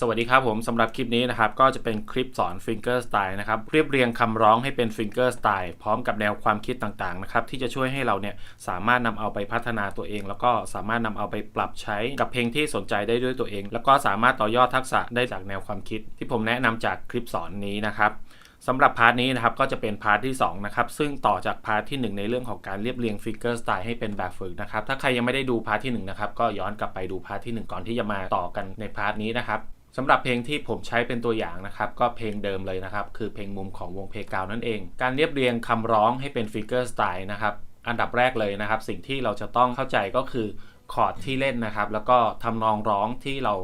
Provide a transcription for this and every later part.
สวัสดีครับผมสำหรับคลิปนี้นะครับก็จะเป็นคลิปสอน Finger Style นะครับเรียบเรียงคำร้องให้เป็น Finger Style พร้อมกับแนวความคิดต่างๆนะครับที่จะช่วยให้เราเนี่ยสามารถนำเอาไปพัฒนาตัวเอง แล้วก็สามารถนำเอาไปปรับใช้กับเพลงที่สนใจได้ด้วยตัวเอง แล้วก็สามารถต่อยอดทักษะได้จากแนวความคิด ที่ผมแนะนำจากคลิปสอนนี้นะครับสำหรับพาร์ทนี้นะครับก็จะเป็นพาร์ทที่2นะครับซึ่งต่อจากพาร์ทที่ 1 ในเรื่องของการเรียบเรียง Finger Style ให้เป็นแบบฝึกนะครับถ้าใครยังไม่ได้ดูพาร์ทที่1นะครับก็ย้อนกลับไปดูพาร์ทที่ 1 ก่อนที่จะมาต่อกันในพาร์ทนี้นะครับ สำหรับเพลงที่ผมใช้เป็นตัวอย่างนะครับ ก็เพลงเดิมเลยนะครับ คือเพลงมุมของวงเพกาวนั่นเอง การเรียบเรียงคำร้องให้เป็นฟิกเกอร์สไตล์นะครับ อันดับแรกเลยนะครับ สิ่งที่เราจะต้องเข้าใจก็คือ คอร์ดที่เล่นนะครับ แล้วก็ทำนองร้องที่เรา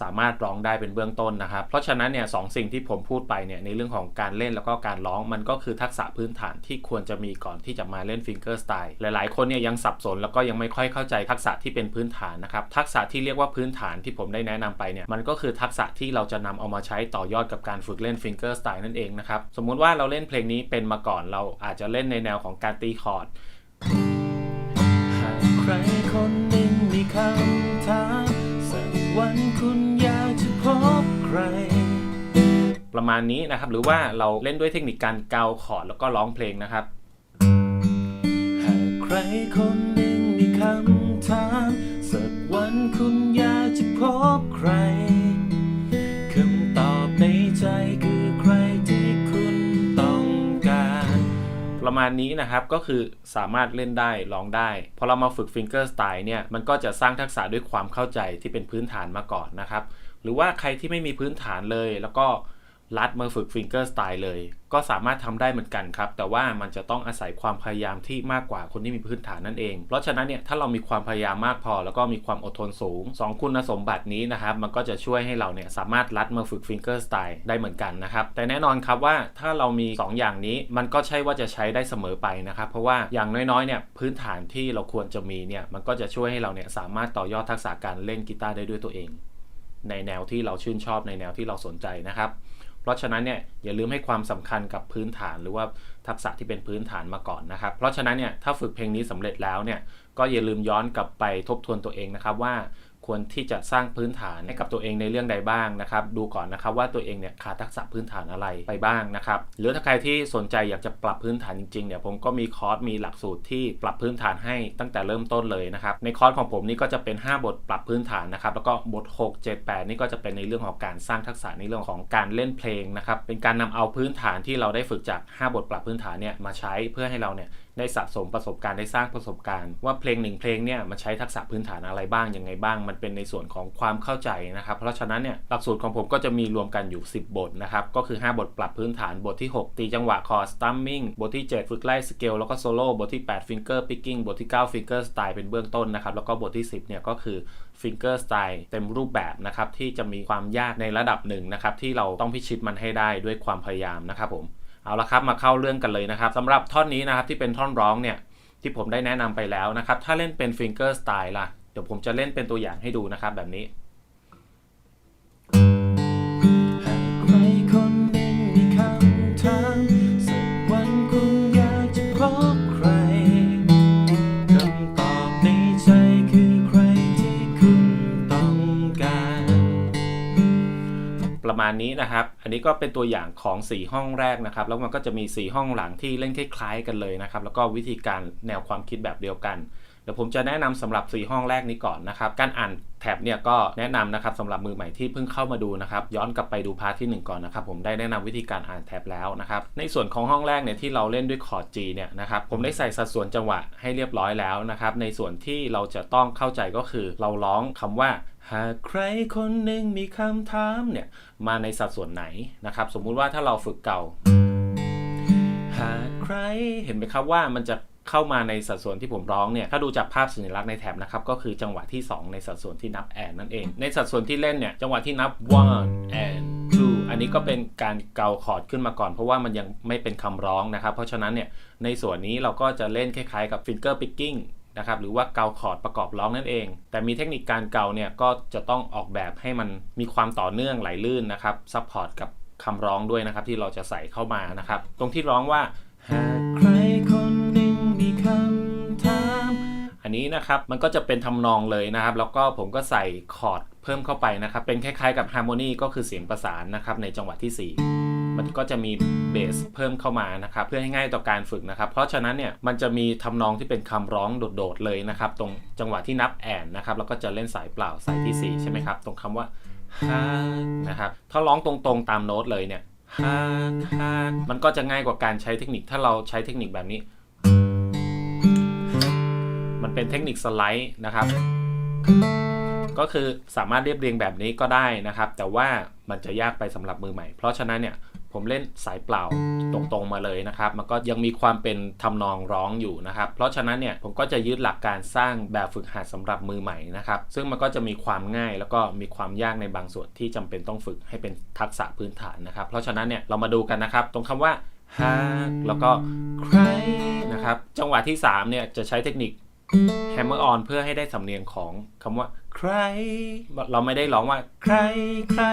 สามารถร้องได้เป็นเบื้องต้นนะครับ เพราะฉะนั้นเนี่ยสองสิ่งที่ผมพูดไปเนี่ยในเรื่องของการเล่นแล้วก็การร้องมันก็คือทักษะพื้นฐานที่ควรจะมีก่อนที่จะมาเล่นฟิงเกอร์สไตล์หลายๆ คนเนี่ยยังสับสนแล้วก็ยังไม่ค่อยเข้าใจทักษะที่เป็นพื้นฐานนะครับทักษะที่เรียกว่าพื้นฐานที่ผมได้แนะนำไปเนี่ยมันก็คือทักษะที่เราจะนำเอามาใช้ต่อยอดกับการฝึกเล่นฟิงเกอร์สไตล์นั่นเองนะครับสมมุติว่าเราเล่นเพลงนี้เป็นมาก่อนเราอาจจะเล่นในแนวของการตีคอร์ด ประมาณนี้นะครับ หรือว่าเราเล่นด้วยเทคนิคการเกาคอร์ดแล้วก็ร้องเพลงนะครับหากใครคนหนึ่งมีคำถามสักวันคุณอยากจะพบใครคำตอบในใจคือใครที่คุณต้องการ ประมาณนี้นะครับก็คือสามารถเล่นได้ร้องได้ พอเรามาฝึกฟิงเกอร์สไตล์เนี่ย มันก็จะสร้างทักษะด้วยความเข้าใจที่เป็นพื้นฐานมาก่อนนะครับ หรือว่าใครที่ไม่มีพื้นฐานเลย แล้วก็ ลัดมาฝึกฟิงเกอร์สไตล์เลย ก็สามารถทำได้เหมือนกันครับ แต่ว่ามันจะต้องอาศัยความพยายามที่มากกว่าคนที่มีพื้นฐานนั่นเอง เพราะฉะนั้นเนี่ยถ้าเรามีความพยายามมากพอ แล้วก็มีความอดทนสูง 2 คุณสมบัตินี้นะครับ มันก็จะช่วยให้เราเนี่ยสามารถลัดมาฝึกฟิงเกอร์สไตล์ได้เหมือนกันนะครับ แต่แน่นอนครับว่าถ้าเรามี 2 อย่างนี้ มันก็ใช่ว่าจะใช้ได้เสมอไปนะครับ เพราะว่าอย่างน้อยๆเนี่ยพื้นฐานที่เราควรจะมีเนี่ยมันก็จะช่วยให้เราเนี่ยสามารถต่อยอดทักษะการเล่นกีตาร์ได้ด้วยตัวเอง ในแนวที่เราชื่นชอบในแนวที่เราสนใจนะครับ เพราะฉะนั้นเนี่ยอย่าลืมให้ความสำคัญกับพื้นฐานหรือว่าทักษะที่เป็นพื้นฐานมาก่อนนะครับ เพราะฉะนั้นเนี่ยถ้าฝึกเพลงนี้สำเร็จแล้วเนี่ยก็อย่าลืมย้อนกลับไปทบทวนตัวเองนะครับว่า ควรที่จะสร้างพื้นฐานให้กับตัวเองในเรื่องใดบ้างนะครับ ดูก่อนนะครับว่าตัวเองเนี่ยขาดทักษะพื้นฐานอะไรไปบ้างนะครับ หรือถ้าใครที่สนใจอยากจะปรับพื้นฐานจริงๆเนี่ยผมก็มีคอร์สมีหลักสูตรที่ปรับพื้นฐานให้ตั้งแต่เริ่มต้นเลยนะครับ ในคอร์สของผมนี่ก็จะเป็น 5 บทปรับพื้นฐานนะครับแล้วก็บท 6 7 8 นี่ก็จะเป็นในเรื่องของการสร้างทักษะในเรื่องของการเล่นเพลงนะครับเป็นการนำเอาพื้นฐานที่เราได้ฝึกจาก 5 บทปรับพื้นฐานเนี่ยมาใช้เพื่อให้เราเนี่ยได้สะสมประสบการณ์ได้สร้างประสบการณ์ ว่าเพลงหนึ่งเพลงเนี่ยมันใช้ทักษะพื้นฐานอะไรบ้างยังไงบ้าง มันเป็นในส่วนของความเข้าใจนะครับ เพราะฉะนั้นเนี่ยหลักสูตรของผมก็จะมีรวมกันอยู่ 10 บทนะครับก็คือ 5 บทปรับพื้นฐานบทที่ 6 ตีจังหวะคอร์สตัมมิ่งบทที่ 7 ฝึกไล่สเกลแล้วก็โซโล่บทที่8ฟิงเกอร์พิกกิ้งบทที่9ฟิงเกอร์สไตล์เป็นเบื้องต้นนะครับแล้วก็บทที่ 10เนี่ยก็คือฟิงเกอร์สไตล์เต็มรูปแบบนะครับที่จะมีความยากในระดับหนึ่งนะครับที่เราต้องพิชิตมันให้ได้ด้วยความพยายามนะครับผม เอาละครับมาเข้าเรื่องกันเลยนะครับสำหรับท่อนนี้นะครับที่เป็นท่อนร้องเนี่ยที่ผมได้แนะนำไปแล้วนะครับถ้าเล่นเป็นฟิงเกอร์สไตล์ล่ะเดี๋ยวผมจะเล่นเป็นตัวอย่างให้ดูนะครับแบบนี้ มาณนี้นะครับ อันนี้ก็เป็นตัวอย่างของ 4 ห้องแรกนะครับ แล้วมันก็จะมี 4 ห้องหลังที่เล่นคล้ายๆกันเลยนะครับ แล้วก็วิธีการแนวความคิดแบบเดียวกัน เดี๋ยวผมจะแนะนำสำหรับ 4 ห้องแรกนี้ก่อนนะครับ การอ่านแท็บเนี่ยก็แนะนำนะครับสำหรับมือใหม่ที่เพิ่งเข้ามาดูนะครับย้อนกลับไปดูพาร์ทที่ 1 ก่อนนะครับผมได้แนะนำวิธีการอ่านแท็บแล้วนะครับในส่วนของห้องแรกเนี่ยที่เราเล่นด้วยคอร์ด G เนี่ยนะครับผมได้ใส่สัดส่วนจังหวะให้เรียบร้อยแล้วนะครับในส่วนที่เราจะต้องเข้าใจก็คือเราร้องคำว่า หากใครคนหนึ่งมีคำถามเนี่ยมาในสัดส่วนไหนนะครับ สมมุติว่าถ้าเราฝึกเก่า หากใครเห็นไหมครับว่ามันจะเข้ามาในสัดส่วนที่ผมร้องเนี่ย ถ้าดูจากภาพสัญลักษณ์ในแท็บนะครับ ก็คือจังหวะที่ 2 ในสัดส่วนที่นับแอนนั่นเอง ในสัดส่วนที่เล่นเนี่ย จังหวะที่นับ one and two อันนี้ก็เป็นการเกาคอร์ดขึ้นมาก่อน เพราะว่ามันยังไม่เป็นคำร้องนะครับ เพราะฉะนั้นเนี่ย ในส่วนนี้เราก็จะเล่นคล้ายๆกับ finger picking นะครับหรือว่าเกาคอร์ดประกอบร้องนั่นเอง แต่มีเทคนิคการเกาเนี่ยก็จะต้องออกแบบให้มันมีความต่อเนื่องไหลลื่นนะครับซัพพอร์ตกับคำร้องด้วยนะครับที่เราจะใส่เข้ามานะครับ ตรงที่ร้องว่าหากใครคนหนึ่งมีคำถามอันนี้นะครับมันก็จะเป็นทำนองเลยนะครับ แล้วก็ผมก็ใส่คอร์ดเพิ่มเข้าไปนะครับ เป็นคล้ายๆกับฮาร์โมนีก็คือเสียงประสานนะครับในจังหวะที่ 4 มันก็จะมีเบสเพิ่มเข้ามานะครับเพื่อให้ง่ายต่อการฝึกนะครับ เพราะฉะนั้นเนี่ยมันจะมีทำนองที่เป็นคำร้องโดดๆเลยนะครับ ตรงจังหวะที่นับแอนนะครับแล้วก็จะเล่นสายเปล่าสายที่ 4 ใช่ไหมครับ ตรงคำว่าฮานะครับถ้าร้องตรงๆตามโน้ตเลยเนี่ยฮาฮามันก็จะง่ายกว่าการใช้เทคนิคถ้าเราใช้เทคนิคแบบนี้ มันเป็นเทคนิคสไลด์นะครับก็คือสามารถเรียบเรียงแบบนี้ก็ได้นะครับ แต่ว่ามันจะยากไปสำหรับมือใหม่ เพราะฉะนั้นเนี่ย ผมเล่นสายเปล่าตรงๆมาเลยนะครับ มันก็ยังมีความเป็นทำนองร้องอยู่นะครับ เพราะฉะนั้นเนี่ยผมก็จะยึดหลักการสร้างแบบฝึกหัดสำหรับมือใหม่นะครับ ซึ่งมันก็จะมีความง่ายแล้วก็มีความยากในบางส่วนที่จำเป็นต้องฝึกให้เป็นทักษะพื้นฐานนะครับ เพราะฉะนั้นเนี่ยเรามาดูกันนะครับ ตรงคำว่าฮาแล้วก็ใครนะครับ จังหวะที่สามเนี่ยจะใช้เทคนิค hammer on เพื่อให้ได้สำเนียงของคำว่าใคร เราไม่ได้ร้องว่าใครใคร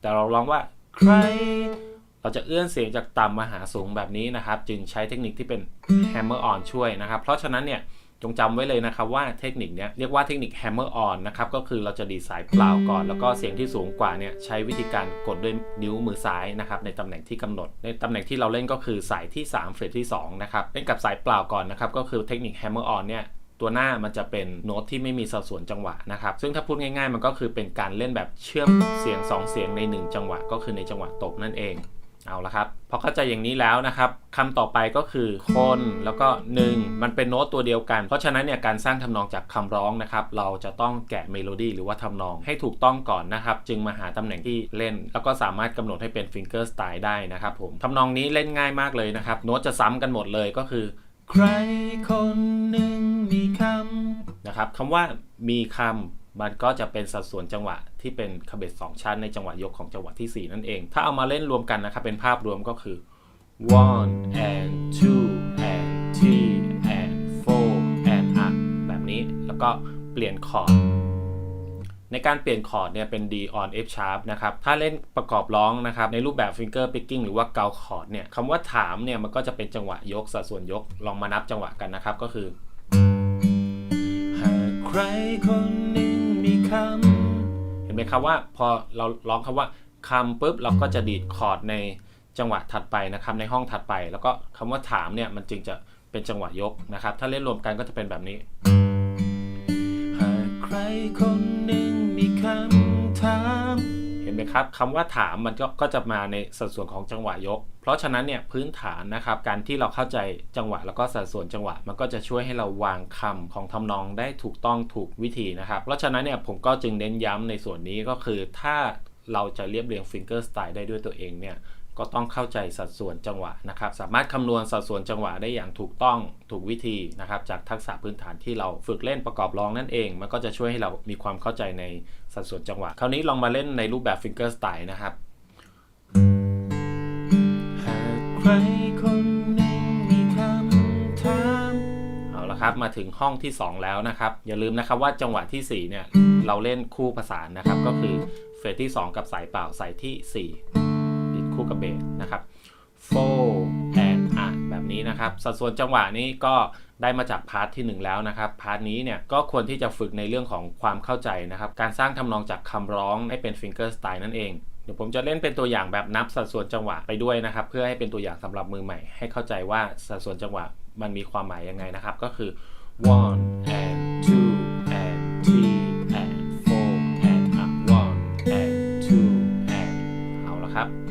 แต่เราร้องว่าใคร เราจะเอื้อนเสียงจากต่ำมาหาสูงแบบนี้นะครับ จึงใช้เทคนิคที่เป็น hammer on ช่วยนะครับ เพราะฉะนั้นเนี่ยจงจำไว้เลยนะครับว่าเทคนิคเนี้ยเรียกว่าเทคนิค hammer on นะครับก็คือเราจะดีสายเปล่าก่อน แล้วก็เสียงที่สูงกว่าเนี่ยใช้วิธีการกดด้วยนิ้วมือซ้ายนะครับในตำแหน่งที่กำหนด ในตำแหน่งที่เราเล่นก็คือสายที่3เฟรตที่2นะครับเล่นกับสายเปล่าก่อนนะครับก็คือเทคนิค hammer on เนี่ยตัวหน้ามันจะเป็นโน้ตที่ไม่มีสัดส่วนจังหวะนะครับซึ่งถ้าพูดง่ายๆ มันก็คือเป็นการเล่นแบบเชื่อมเสียง 2 เสียงใน 1 จังหวะ ก็คือในจังหวะตบนั่นเอง เอาละครับพอเข้าใจอย่างนี้แล้วนะครับคำต่อไปก็คือคนแล้วก็ 1 มันเป็นโน้ตตัวเดียวกัน เพราะฉะนั้นเนี่ยการสร้างทำนองจากคำร้องนะครับ เราจะต้องแกะเมโลดี้หรือว่าทำนองให้ถูกต้องก่อนนะครับ จึงมาหาตำแหน่งที่เล่น แล้วก็สามารถกำหนดให้เป็นฟิงเกอร์สไตล์ได้นะครับผมทำนองนี้เล่นง่ายมากเลยนะครับ โน้ตจะซ้ำกันหมดเลยก็คือ ใครคนหนึ่งมีคำนะครับคำว่ามีคำ มันก็จะเป็นสัดส่วนจังหวะที่เป็นคาเบตสองชั้นในจังหวะยกของจังหวะที่ 4 นั่นเอง ถ้าเอามาเล่นรวมกันนะครับ เป็นภาพรวมก็คือ one and two and three and four and up แบบนี้แล้วก็เปลี่ยนคอร์ดในการเปลี่ยนคอร์ดเนี่ยเป็น D on F sharp นะครับ ถ้าเล่นประกอบร้องนะครับ ในรูปแบบ finger picking หรือว่าเกาคอร์ดเนี่ยคำว่าถามเนี่ยมันก็จะเป็นจังหวะยกสัดส่วนยกลองมานับจังหวะกันนะครับก็คือ หากใครคนหนึ่ง มครับว่าพอเราร้องคำว่าคำปุ๊บเราก็จะดีดคอร์ดในจังหวะถัดไปนะครับในห้องถัดไป แล้วก็คำว่าถามเนี่ยมันจึงจะเป็นจังหวะยกนะครับ ถ้าเล่นรวมกันก็จะเป็นแบบนี้ หากใครคนหนึ่งมีคำ ห็นไหมครับคำว่าถามมันก็ก็จะมาในสัดส่วนของจังหวะยก เพราะฉะนั้นเนี่ยพื้นฐานนะครับการที่เราเข้าใจจังหวะแล้วก็สัดส่วนจังหวะ มันก็จะช่วยให้เราวางคำของทำนองได้ถูกต้องถูกวิธีนะครับ เพราะฉะนั้นเนี่ยผมก็จึงเน้นย้ำในส่วนนี้ก็คือถ้าเราจะเรียบเรียงฟิงเกอร์สไตล์ได้ด้วยตัวเองเนี่ยก็ต้องเข้าใจสัดส่วนจังหวะนะครับ สามารถคำนวณสัดส่วนจังหวะได้อย่างถูกต้องถูกวิธีนะครับ จากทักษะพื้นฐานที่เราฝึกเล่นประกอบร้องนั่นเอง มันก็จะช่วยให้เรามีความเข้าใจใน สัดส่วนจังหวะ คราวนี้ลองมาเล่นในรูปแบบฟิงเกอร์สไตล์นะครับหากใครคนหนึ่งมีคำถามเอาละครับมาถึงห้องที่ 2 แล้วนะครับ อย่าลืมนะครับว่าจังหวะที่ 4 เนี่ย เราเล่นคู่ประสานนะครับ ก็คือเฟสที่ 2 กับสายเปล่าสายที่4ดิดคู่กับเบสนะครับ four and up แบบ นะครับสัดส่วนจังหวะนี้ก็ได้มาจากพาร์ทที่ 1 แล้วนะครับพาร์ทนี้เนี่ยก็ควรที่จะฝึกในเรื่องของความเข้าใจนะครับการสร้างทำนองจากคำร้องให้เป็นฟิงเกอร์สไตล์นั่นเองเดี๋ยวผมจะเล่นเป็นตัวอย่างแบบนับสัดส่วนจังหวะไปด้วยนะครับ เพื่อให้เป็นตัวอย่างสำหรับมือใหม่ ให้เข้าใจว่าสัดส่วนจังหวะมันมีความหมายยังไงนะครับ ก็คือ one and two and three and four and up one and two and เอาละครับ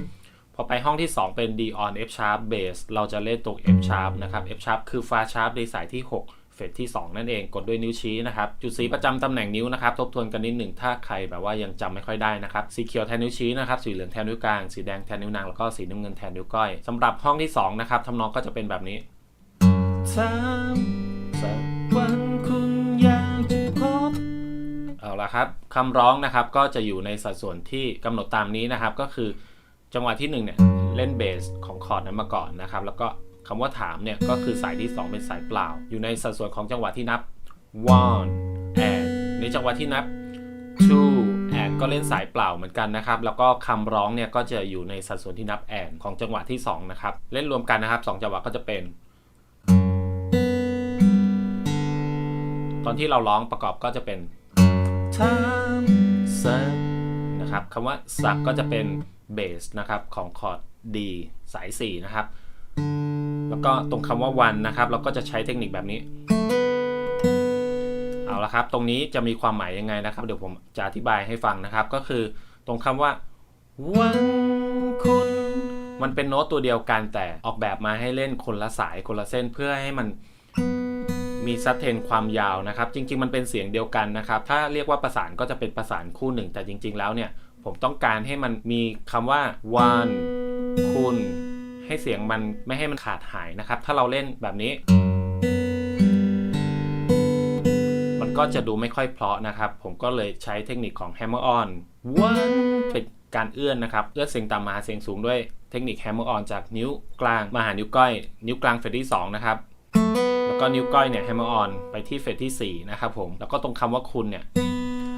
อไปห้องที่ 2 เป็น D on F sharp bass เราจะเล่นตรง F sharp นะครับ F sharp คือฟา sharp ในสายที่ 6 เฟสที่ 2 นั่นเองกดด้วยนิ้วชี้นะครับ จุดสีประจำตำแหน่งนิ้วนะครับ ทบทวนกันนิดหนึ่งถ้าใครแบบว่ายังจำไม่ค่อยได้นะครับ สีเขียวแทนนิ้วชี้นะครับ สีเหลืองแทนนิ้วกลาง สีแดงแทนนิ้วนาง แล้วก็สีน้ำเงินแทนนิ้วก้อยสำหรับห้องที่ 2 นะครับทำนองก็จะเป็นแบบนี้ถามสักวันคุณอยากจะพบเอาละครับคำร้องนะครับก็จะอยู่ในสัดส่วนที่กำหนดตามนี้นะครับก็คือ จังหวะที่1เนี่ยเล่นเบสของคอร์ดนั้นมาก่อนนะครับ แล้วก็คำว่าถามเนี่ยก็คือสายที่ 2 เป็นสายเปล่า อยู่ในสัดส่วนของจังหวะที่นับ one and ในจังหวะที่นับ two and ก็เล่นสายเปล่าเหมือนกันนะครับ แล้วก็คำร้องเนี่ยก็จะอยู่ในสัดส่วนที่นับ and ของจังหวะที่ 2 นะครับ เล่นรวมกันนะครับสองจังหวะก็จะเป็น ตอนที่เราร้องประกอบก็จะเป็นถามสักนะครับคำว่าสักก็จะเป็น เบสนะครับของคอร์ด D สาย 4 นะครับ แล้วก็ตรงคำว่าวันนะครับ เราก็จะใช้เทคนิคแบบนี้ เอาละครับ ตรงนี้จะมีความหมายยังไงนะครับ เดี๋ยวผมจะอธิบายให้ฟังนะครับ ก็คือตรงคำว่าวันคุณมันเป็นโน้ตตัวเดียวกันแต่ออกแบบมาให้เล่นคนละสายคนละเส้นเพื่อให้มันมีซัดเทนความยาวนะครับ จริง ๆ มันเป็นเสียงเดียวกันนะครับ ถ้าเรียกว่าประสานก็จะเป็นประสานคู่หนึ่ง แต่จริง ๆ แล้วเนี่ย ผมต้องการให้มันมีคำว่า one คุณให้เสียงมันไม่ให้มันขาดหายนะครับ ถ้าเราเล่นแบบนี้ มันก็จะดูไม่ค่อยเพราะนะครับ ผมก็เลยใช้เทคนิคของ hammer on one เป็นการเอื้อนนะครับ เอื้อนเสียงต่ำมาหาเสียงสูงด้วยเทคนิค hammer on จากนิ้วกลางมาหานิ้วก้อย นิ้วกลางเฟรตที่ 2 นะครับ แล้วก็นิ้วก้อยเนี่ย hammer on ไปที่เฟรตที่ 4 นะครับผม แล้วก็ตรงคำว่าคุณเนี่ย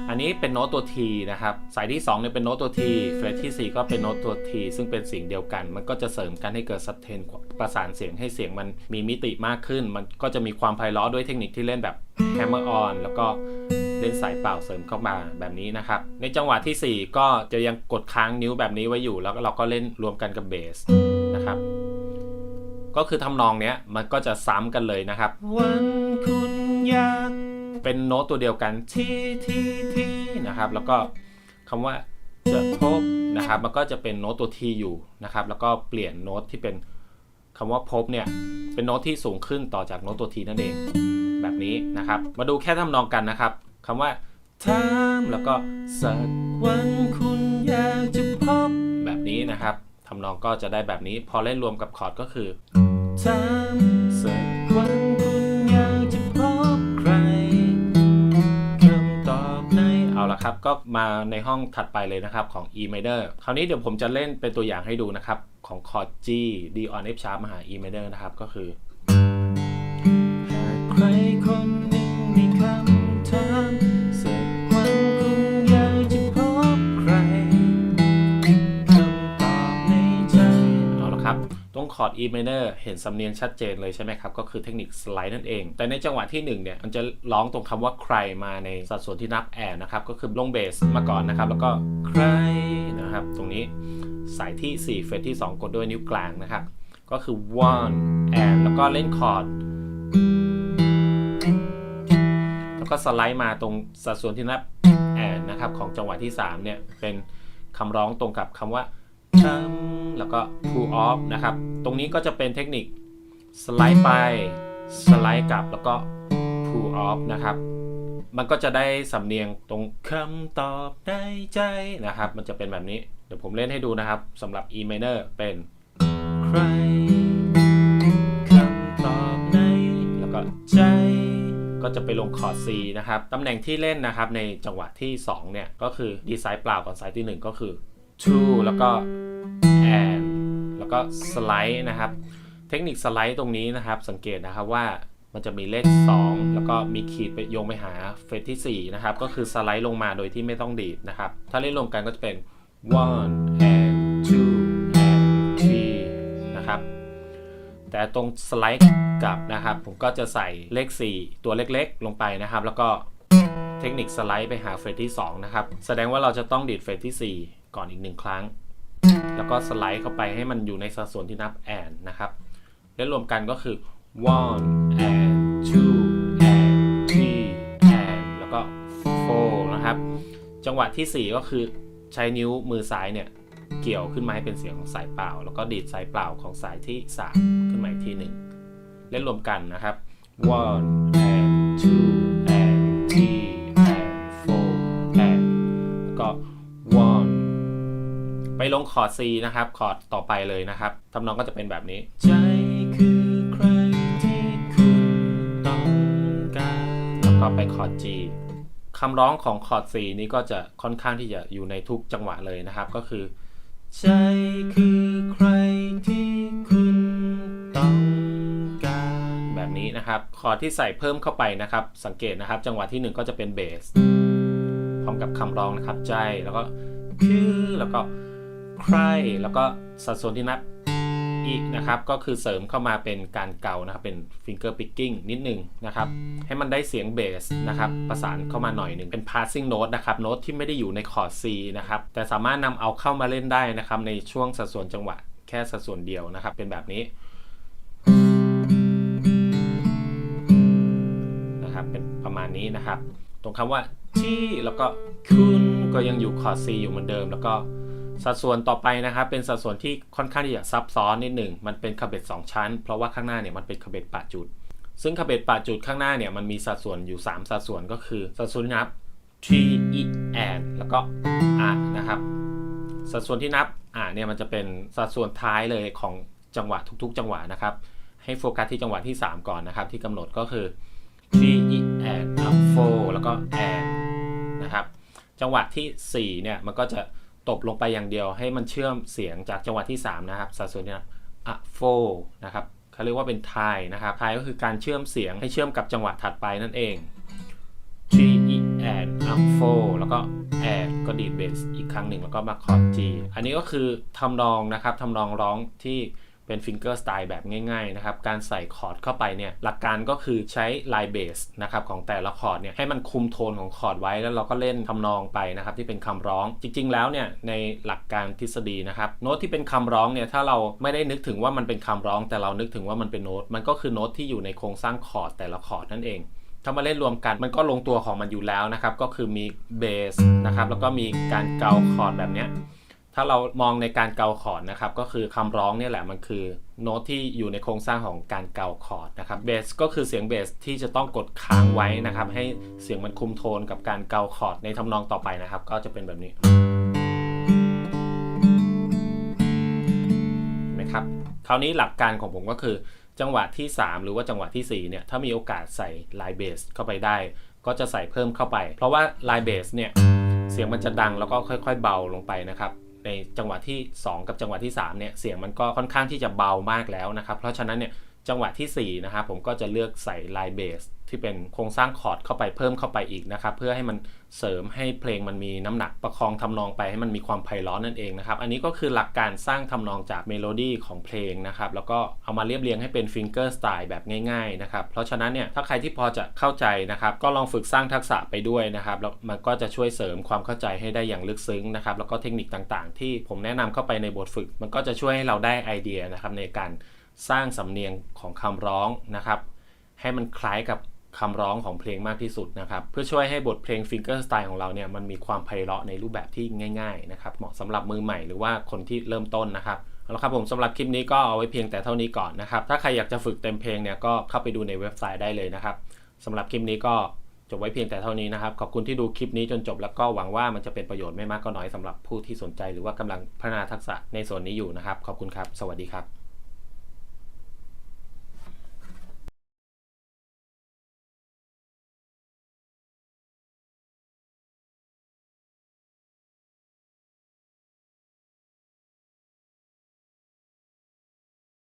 อันนี้เป็นโน้ตตัว T นะครับ สายที่2เนี่ยเป็นโน้ตตัว T เฟรตที่ 4 ก็เป็นโน้ตตัว T ซึ่งเป็นเสียงเดียวกัน มันก็จะเสริมกันให้เกิดซับเทนประสานเสียงให้เสียงมันมีมิติมากขึ้น มันก็จะมีความไพเราะด้วยเทคนิคที่เล่นแบบ hammer on แล้วก็เล่นสายเปล่าเสริมเข้ามาแบบนี้นะครับ ในจังหวะทีสี่ 4 ก็จะยังกดค้างนิ้วแบบนี้ไว้อยู่ แล้วเราก็เล่นรวมกันกับเบสนะครับ ก็คือทำนองเนี้ยมันก็จะซ้ำกันเลยนะครับ วันคุณอยาก เป็นโน้ตตัวเดียวกันที่ที่ที่นะครับ แล้วก็คำว่าจะพบนะครับ มันก็จะเป็นโน้ตตัวทีอยู่นะครับ แล้วก็เปลี่ยนโน้ตที่เป็นคำว่าพบเนี่ย เป็นโน้ตที่สูงขึ้นต่อจากโน้ตตัวทีนั่นเอง แบบนี้นะครับ มาดูแค่ทำนองกันนะครับคำว่าถามแล้วก็สักวันคุณอยากจะพบแบบนี้นะครับทำนองก็จะได้แบบนี้ พอเล่นรวมกับคอร์ดก็คือถาม เอาละครับ ก็มาในห้องถัดไปเลยนะครับของ E minor คราวนี้เดี๋ยวผมจะเล่นเป็นตัวอย่างให้ดูนะครับ ของคอร์ด G D on F sharp มาหา E minor นะครับ ก็คือ คอร์ด E minor เห็นสำเนียงชัดเจนเลยใช่ไหมครับ ก็คือเทคนิคสไลด์นั่นเอง แต่ในจังหวะที่ 1 เนี่ย มันจะร้องตรงคำว่าใครมาในสัดส่วนที่นับแอนนะครับ ก็คือลงเบสมาก่อนนะครับ แล้วก็ใครนะครับ ตรงนี้สายที่ 4 เฟรตที่ 2 กดด้วยนิ้วกลางนะครับ ก็คือ one and แล้วก็เล่นคอร์ดแล้วก็สไลด์มาตรงสัดส่วนที่นับแอนนะครับของจังหวะที่ 3 เนี่ย เป็นคำร้องตรงกับคำว่าคำ แล้วก็ pull off นะครับ ตรงนี้ก็จะเป็นเทคนิคสไลด์ไป สไลด์กลับแล้วก็ pull off นะครับ มันก็จะได้สำเนียงตรงคำตอบได้ใจนะครับ มันจะเป็นแบบนี้ เดี๋ยวผมเล่นให้ดูนะครับสำหรับ E minor เป็นใครคำตอบในแล้วก็ใจก็จะไปลงคอร์ด C นะครับ ตำแหน่งที่เล่นนะครับในจังหวะที่ 2 เนี่ย ก็คือดีไซน์เปล่าก่อนสายที่ 1 ก็คือ two แล้วก็ แล้วก็สไลด์นะครับ เทคนิคสไลด์ตรงนี้นะครับ สังเกตนะครับว่ามันจะมีเลข 2 แล้วก็มีขีดไปโยงไปหาเฟสที่ 4 นะครับ ก็คือสไลด์ลงมาโดยที่ไม่ต้องดีดนะครับ ถ้าเล่นรวมกันก็จะเป็น one and two and three นะครับ แต่ตรงสไลด์กลับนะครับ ผมก็จะใส่เลข 4 ตัวเล็กๆ ลงไปนะครับ แล้วก็เทคนิคสไลด์ไปหาเฟรตที่ 2 นะครับ แสดงว่าเราจะต้องดีดเฟรตที่ 4 ก่อนอีกหนึ่งครั้ง แล้วก็สไลด์เข้าไปให้มันอยู่ในสัดส่วนที่นับแอนนะครับเล่นรวมกันก็คือ one and two and three and แล้วก็ four นะครับ จังหวะทีสี่ 4 ก็คือใช้นิ้วมือซ้ายเนี่ย เกี่ยวขึ้นมาให้เป็นเสียงของสายเปล่า แล้วก็ดีดสายเปล่าของสายที่ 3 ขึ้นมาอีกทีหนึ่งเล่นรวมกันนะครับ one and two and three ไปลงคอร์ด C นะครับ คอร์ดต่อไปเลยนะครับทำนองก็จะเป็นแบบนี้ ใจคือใครที่คุณต้องการ แล้วก็ไปคอร์ด G คำร้องของคอร์ด C นี้ก็จะค่อนข้างที่จะอยู่ในทุกจังหวะเลยนะครับ ก็คือ ใจคือใครที่คุณต้องการ แบบนี้นะครับ คอร์ดที่ใส่เพิ่มเข้าไปนะครับ สังเกตนะครับ จังหวะที่ 1 ก็จะเป็นเบสพร้อมกับคำร้องนะครับ ใจแล้วก็คือแล้วก็ ใครแล้วก็สัดส่วนที่นับอีกนะครับ ก็คือเสริมเข้ามาเป็นการเกานะครับ เป็น finger picking นิดนึงนะครับ ให้มันได้เสียงเบสนะครับ ประสานเข้ามาหน่อยหนึ่งเป็น passing note นะครับโน้ตที่ไม่ได้อยู่ในคอร์ด C นะครับ แต่สามารถนำเอาเข้ามาเล่นได้นะครับ ในช่วงสัดส่วนจังหวะ แค่สัดส่วนเดียวนะครับ เป็นแบบนี้นะครับเป็นประมาณนี้นะครับ ตรงคำว่าที่แล้วก็คุณก็ยังอยู่คอร์ด C อยู่เหมือนเดิมแล้วก็ สัดส่วนต่อไปนะครับเป็นสัดส่วนที่ค่อนข้างที่จะซับซ้อนนิดหนึ่งมันเป็นคาเบตสองชั้น เพราะว่าข้างหน้าเนี่ยมันเป็นคาเบตปะจุด ซึ่งคาเบตปะจุดข้างหน้าเนี่ยมันมีสัดส่วนอยู่ 3 สัดส่วนก็คือสัดส่วนที่นับ t e and แล้วก็ r นะครับ สัดส่วนที่นับ r เนี่ยมันจะเป็นสัดส่วนท้ายเลยของจังหวะทุกๆ จังหวะนะครับ ให้โฟกัสที่จังหวะที่ 3 ก่อนนะครับ ที่กำหนดก็คือ t e and up four แล้วก็ and นะครับ จังหวะที่ 4 เนี่ยมันก็จะ ตบลงไปอย่างเดียวให้มันเชื่อมเสียงจากจังหวะที่ 3 นะครับสัดส่วนที่นับ a four นะครับเขาเรียกว่าเป็นไทยนะครับไทยก็คือการเชื่อมเสียงให้เชื่อมกับจังหวะถัดไปนั่นเอง G E and up f o แล้วก็ and ก็ดีดเบสอีกครั้งหนึ่งแล้วก็มาคอร์ด G อันนี้ก็คือทำนองนะครับทำนองร้องที่ เป็นฟิงเกอร์สไตล์แบบง่ายๆนะครับ การใส่คอร์ดเข้าไปเนี่ยหลักการก็คือใช้ลายเบสนะครับของแต่ละคอร์ดเนี่ยให้มันคุมโทนของคอร์ดไว้แล้วเราก็เล่นทำนองไปนะครับที่เป็นคำร้องจริง ๆ แล้วเนี่ยในหลักการทฤษฎีนะครับโน้ตที่เป็นคำร้องเนี่ยถ้าเราไม่ได้นึกถึงว่ามันเป็นคำร้อง แต่เรานึกถึงว่ามันเป็นโน้ตมันก็คือโน้ตที่อยู่ในโครงสร้างคอร์ดแต่ละคอร์ดนั่นเองถ้ามาเล่นรวมกันมันก็ลงตัวของมันอยู่แล้วนะครับ ก็คือมีเบสนะครับ แล้วก็มีการเกาคอร์ดแบบเนี้ย ถ้าเรามองในการเกาคอร์ดนะครับ ก็คือคำร้องเนี่ยแหละมันคือโน้ตที่อยู่ในโครงสร้างของการเกาคอร์ดนะครับเบสก็คือเสียงเบสที่จะต้องกดค้างไว้นะครับ ให้เสียงมันคุมโทนกับการเกาคอร์ดในทำนองต่อไปนะครับ ก็จะเป็นแบบนี้เห็นไหมครับคราวนี้หลักการของผมก็คือ จังหวะที่ 3 หรือว่าจังหวะที่4เนี่ยถ้ามีโอกาสใส่ไลน์เบสเข้าไปได้ ก็จะใส่เพิ่มเข้าไป เพราะว่าไลน์เบสเนี่ยเสียงมันจะดังแล้วก็ค่อย ๆ เบาลงไปนะครับ ในจังหวะที่ 2 กับจังหวะที่3เนี่ยเสียงมันก็ค่อนข้างที่จะเบามากแล้วนะครับ เพราะฉะนั้นเนี่ย จังหวะทีสี่ 4 นะครับผมก็จะเลือกใส่ลน์เบสที่เป็นโครงสร้างคอร์ดเข้าไปเพิ่มเข้าไปอีกนะครับ เพื่อให้มันเสริมให้เพลงมันมีน้ำหนักประคองทำนองไปให้มันมีความไพเราะนั่นเองนะครับ อันนี้ก็คือหลักการสร้างทำนองจากเมโลดี้ของเพลงนะครับ แล้วก็เอามาเรียบเรียงให้เป็นฟิงเกอร์สไตล์แบบง่ายๆนะครับ เพราะฉะนั้นเนี่ยถ้าใครที่พอจะเข้าใจนะครับ ก็ลองฝึกสร้างทักษะไปด้วยนะครับ แล้วมันก็จะช่วยเสริมความเข้าใจให้ได้อย่างลึกซึ้งนะครับ แล้วก็เทคนิคต่างๆ ที่ผมแนะนำเข้าไปในบทฝึก มันก็จะช่วยให้เราได้ไอเดียนะครับในการ สร้างสำเนียงของคำร้องนะครับ ให้มันคล้ายกับคำร้องของเพลงมากที่สุดนะครับ เพื่อช่วยให้บทเพลงฟิงเกอร์สไตล์ของเราเนี่ยมันมีความไพเราะในรูปแบบที่ง่ายๆนะครับเหมาะสำหรับมือใหม่หรือว่าคนที่เริ่มต้นนะครับเอาละครับผมสำหรับคลิปนี้ก็เอาไว้เพียงแต่เท่านี้ก่อนนะครับ ถ้าใครอยากจะฝึกเต็มเพลงเนี่ยก็เข้าไปดูในเว็บไซต์ได้เลยนะครับสำหรับคลิปนี้ก็จบไว้เพียงแต่เท่านี้นะครับ ขอบคุณที่ดูคลิปนี้จนจบแล้วก็หวังว่ามันจะเป็นประโยชน์ไม่มากก็น้อยสำหรับผู้ที่สนใจ หรือว่ากำลังพัฒนาทักษะในส่วนนี้อยู่นะครับ ขอบคุณครับ สวัสดีครับ